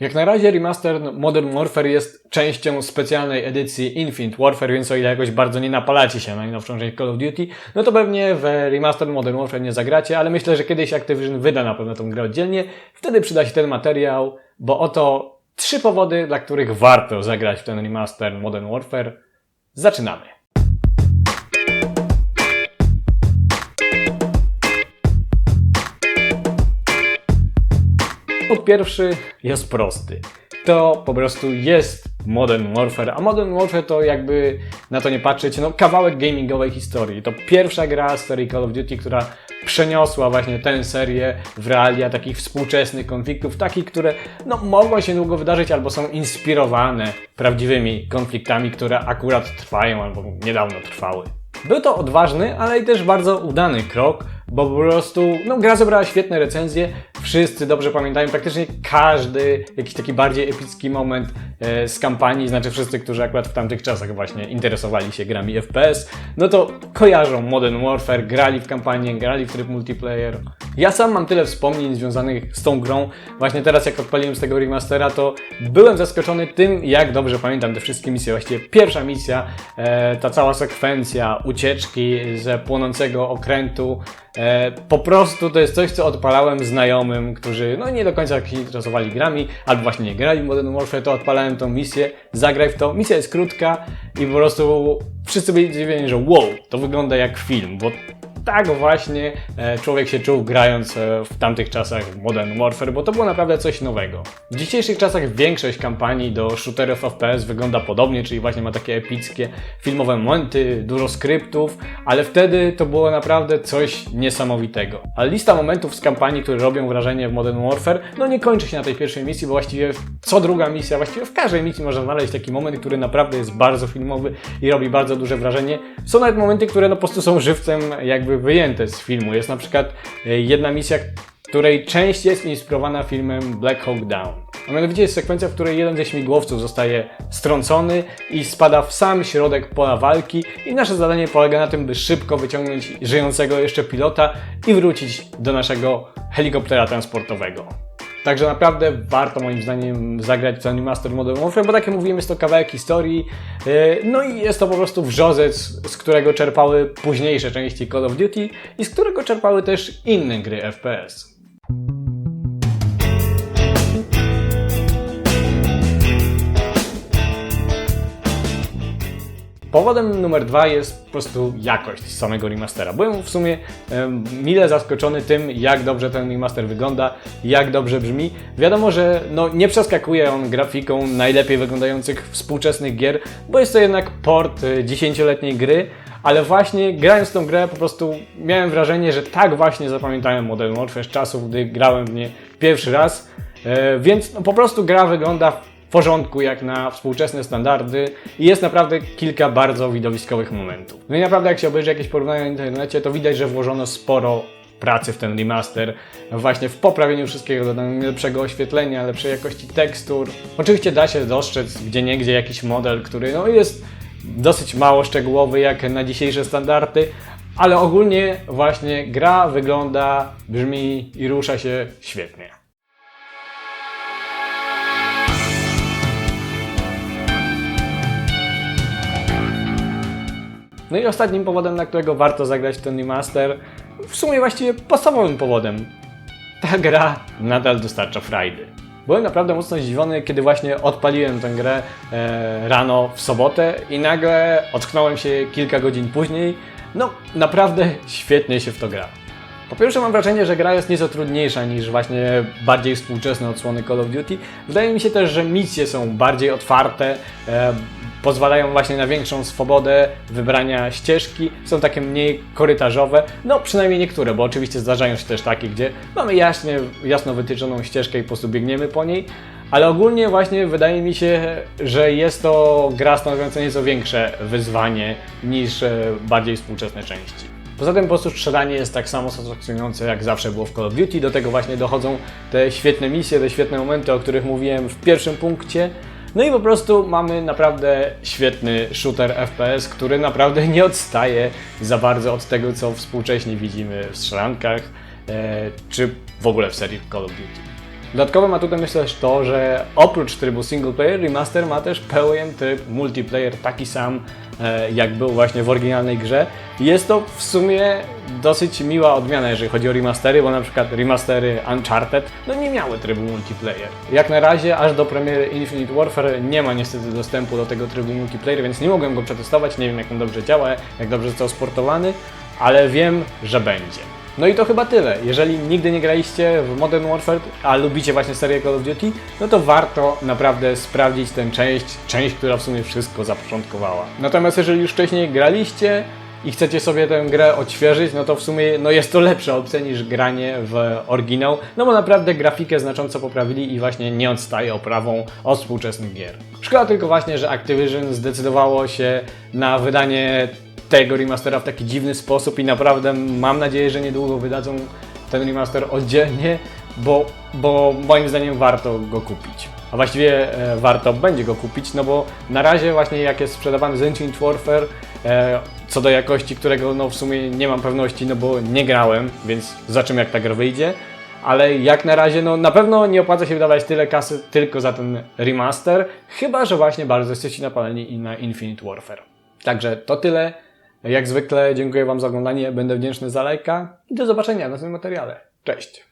Jak na razie remaster Modern Warfare jest częścią specjalnej edycji Infinite Warfare, więc o ile jakoś bardzo nie napalacie się na najnowszą część Call of Duty, no to pewnie w remaster Modern Warfare nie zagracie, ale myślę, że kiedyś Activision wyda na pewno tą grę oddzielnie, wtedy przyda się ten materiał, bo oto trzy powody, dla których warto zagrać w ten remaster Modern Warfare. Zaczynamy! Powód pierwszy jest prosty. To po prostu jest Modern Warfare, a Modern Warfare to jakby na to nie patrzeć, no kawałek gamingowej historii. To pierwsza gra z serii Call of Duty, która przeniosła właśnie tę serię w realia takich współczesnych konfliktów, takich, które no, mogą się długo wydarzyć albo są inspirowane prawdziwymi konfliktami, które akurat trwają albo niedawno trwały. Był to odważny, ale i też bardzo udany krok, bo po prostu, no gra zebrała świetne recenzje, wszyscy dobrze pamiętają, praktycznie każdy jakiś taki bardziej epicki moment e, z kampanii, znaczy wszyscy, którzy akurat w tamtych czasach właśnie interesowali się grami FPS, no to kojarzą Modern Warfare, grali w kampanię, grali w tryb multiplayer. Ja sam mam tyle wspomnień związanych z tą grą, właśnie teraz jak odpaliłem z tego remastera, to byłem zaskoczony tym, jak dobrze pamiętam te wszystkie misje. Właściwie pierwsza misja, e, ta cała sekwencja ucieczki ze płonącego okrętu, E, po prostu to jest coś, co odpalałem znajomym, którzy no nie do końca się interesowali grami, albo właśnie nie grali w Modern Warfare, to odpalałem tą misję, zagraj w to. Misja jest krótka i po prostu wszyscy byli zdziwieni, że wow, to wygląda jak film, bo tak właśnie e, człowiek się czuł grając e, w tamtych czasach w Modern Warfare, bo to było naprawdę coś nowego. W dzisiejszych czasach większość kampanii do shooterów FPS wygląda podobnie, czyli właśnie ma takie epickie filmowe momenty, dużo skryptów, ale wtedy to było naprawdę coś niesamowitego. A lista momentów z kampanii, które robią wrażenie w Modern Warfare, no nie kończy się na tej pierwszej misji, bo właściwie co druga misja, właściwie w każdej misji można znaleźć taki moment, który naprawdę jest bardzo filmowy i robi bardzo duże wrażenie. Są nawet momenty, które no po prostu są żywcem jakby jakby wyjęte z filmu. Jest na przykład e, jedna misja, której część jest inspirowana filmem Black Hawk Down. A mianowicie jest sekwencja, w której jeden ze śmigłowców zostaje strącony i spada w sam środek pola walki i nasze zadanie polega na tym, by szybko wyciągnąć żyjącego jeszcze pilota i wrócić do naszego helikoptera transportowego. Także naprawdę warto moim zdaniem zagrać w Master Modern Warfare, bo tak jak mówiłem, jest to kawałek historii, e, no i jest to po prostu wrzorzec, z którego czerpały późniejsze części Call of Duty i z którego czerpały też inne gry FPS. Powodem numer dwa jest po prostu jakość samego remastera. Byłem w sumie um, mile zaskoczony tym, jak dobrze ten remaster wygląda, jak dobrze brzmi. Wiadomo, że no, nie przeskakuje on grafiką najlepiej wyglądających współczesnych gier, bo jest to jednak port e, dziesięcioletniej gry, ale właśnie grając tą grę po prostu miałem wrażenie, że tak właśnie zapamiętałem Modern Warfare z czasów, gdy grałem w nie pierwszy raz. E, więc no, po prostu gra wygląda porządku jak na współczesne standardy i jest naprawdę kilka bardzo widowiskowych momentów. No i naprawdę jak się obejrzy jakieś porównania na internecie, to widać, że włożono sporo pracy w ten remaster, właśnie w poprawieniu wszystkiego, dodaniu lepszego oświetlenia, lepszej jakości tekstur. Oczywiście da się dostrzec gdzie niegdzie jakiś model, który no, jest dosyć mało szczegółowy jak na dzisiejsze standardy, ale ogólnie właśnie gra wygląda, brzmi i rusza się świetnie. No i ostatnim powodem, na którego warto zagrać ten remaster, w sumie właściwie podstawowym powodem, ta gra nadal dostarcza frajdy. Byłem naprawdę mocno zdziwiony, kiedy właśnie odpaliłem tę grę e, rano w sobotę i nagle ocknąłem się kilka godzin później. No, naprawdę świetnie się w to gra. Po pierwsze mam wrażenie, że gra jest nieco trudniejsza niż właśnie bardziej współczesne odsłony Call of Duty. Wydaje mi się też, że misje są bardziej otwarte, e, pozwalają właśnie na większą swobodę wybrania ścieżki, są takie mniej korytarzowe, no przynajmniej niektóre, bo oczywiście zdarzają się też takie, gdzie mamy jaśnie, jasno wytyczoną ścieżkę i po prostu biegniemy po niej, ale ogólnie właśnie wydaje mi się, że jest to gra stanowiąca nieco większe wyzwanie niż e, bardziej współczesne części. Poza tym po prostu strzelanie jest tak samo satysfakcjonujące jak zawsze było w Call of Duty. Do tego właśnie dochodzą te świetne misje, te świetne momenty, o których mówiłem w pierwszym punkcie. No i po prostu mamy naprawdę świetny shooter FPS, który naprawdę nie odstaje za bardzo od tego, co współcześnie widzimy w strzelankach, e, czy w ogóle w serii Call of Duty. Dodatkowym atutem jest też to, że oprócz trybu single player, remaster ma też pełen tryb multiplayer, taki sam jak był właśnie w oryginalnej grze. Jest to w sumie dosyć miła odmiana, jeżeli chodzi o remastery, bo na przykład remastery Uncharted no nie miały trybu multiplayer. Jak na razie, aż do premiery Infinite Warfare nie ma niestety dostępu do tego trybu multiplayer, więc nie mogłem go przetestować, nie wiem jak on dobrze działa, jak dobrze został sportowany, ale wiem, że będzie. No i to chyba tyle. Jeżeli nigdy nie graliście w Modern Warfare, a lubicie właśnie serię Call of Duty, no to warto naprawdę sprawdzić tę część, część, która w sumie wszystko zapoczątkowała. Natomiast jeżeli już wcześniej graliście i chcecie sobie tę grę odświeżyć, no to w sumie no jest to lepsza opcja niż granie w oryginał, no bo naprawdę grafikę znacząco poprawili i właśnie nie odstaje oprawą od współczesnych gier. Szkoda tylko właśnie, że Activision zdecydowało się na wydanie tego remastera w taki dziwny sposób i naprawdę mam nadzieję, że niedługo wydadzą ten remaster oddzielnie, bo, bo moim zdaniem warto go kupić. A właściwie e, warto będzie go kupić, no bo na razie właśnie jak jest sprzedawany z Infinite Warfare, e, co do jakości, którego no w sumie nie mam pewności, no bo nie grałem, więc zobaczymy jak ta gra wyjdzie. Ale jak na razie, no na pewno nie opłaca się wydawać tyle kasy tylko za ten remaster, chyba że właśnie bardzo jesteście napaleni na Infinite Warfare. Także to tyle. Jak zwykle dziękuję Wam za oglądanie, będę wdzięczny za lajka i do zobaczenia w następnym materiale. Cześć!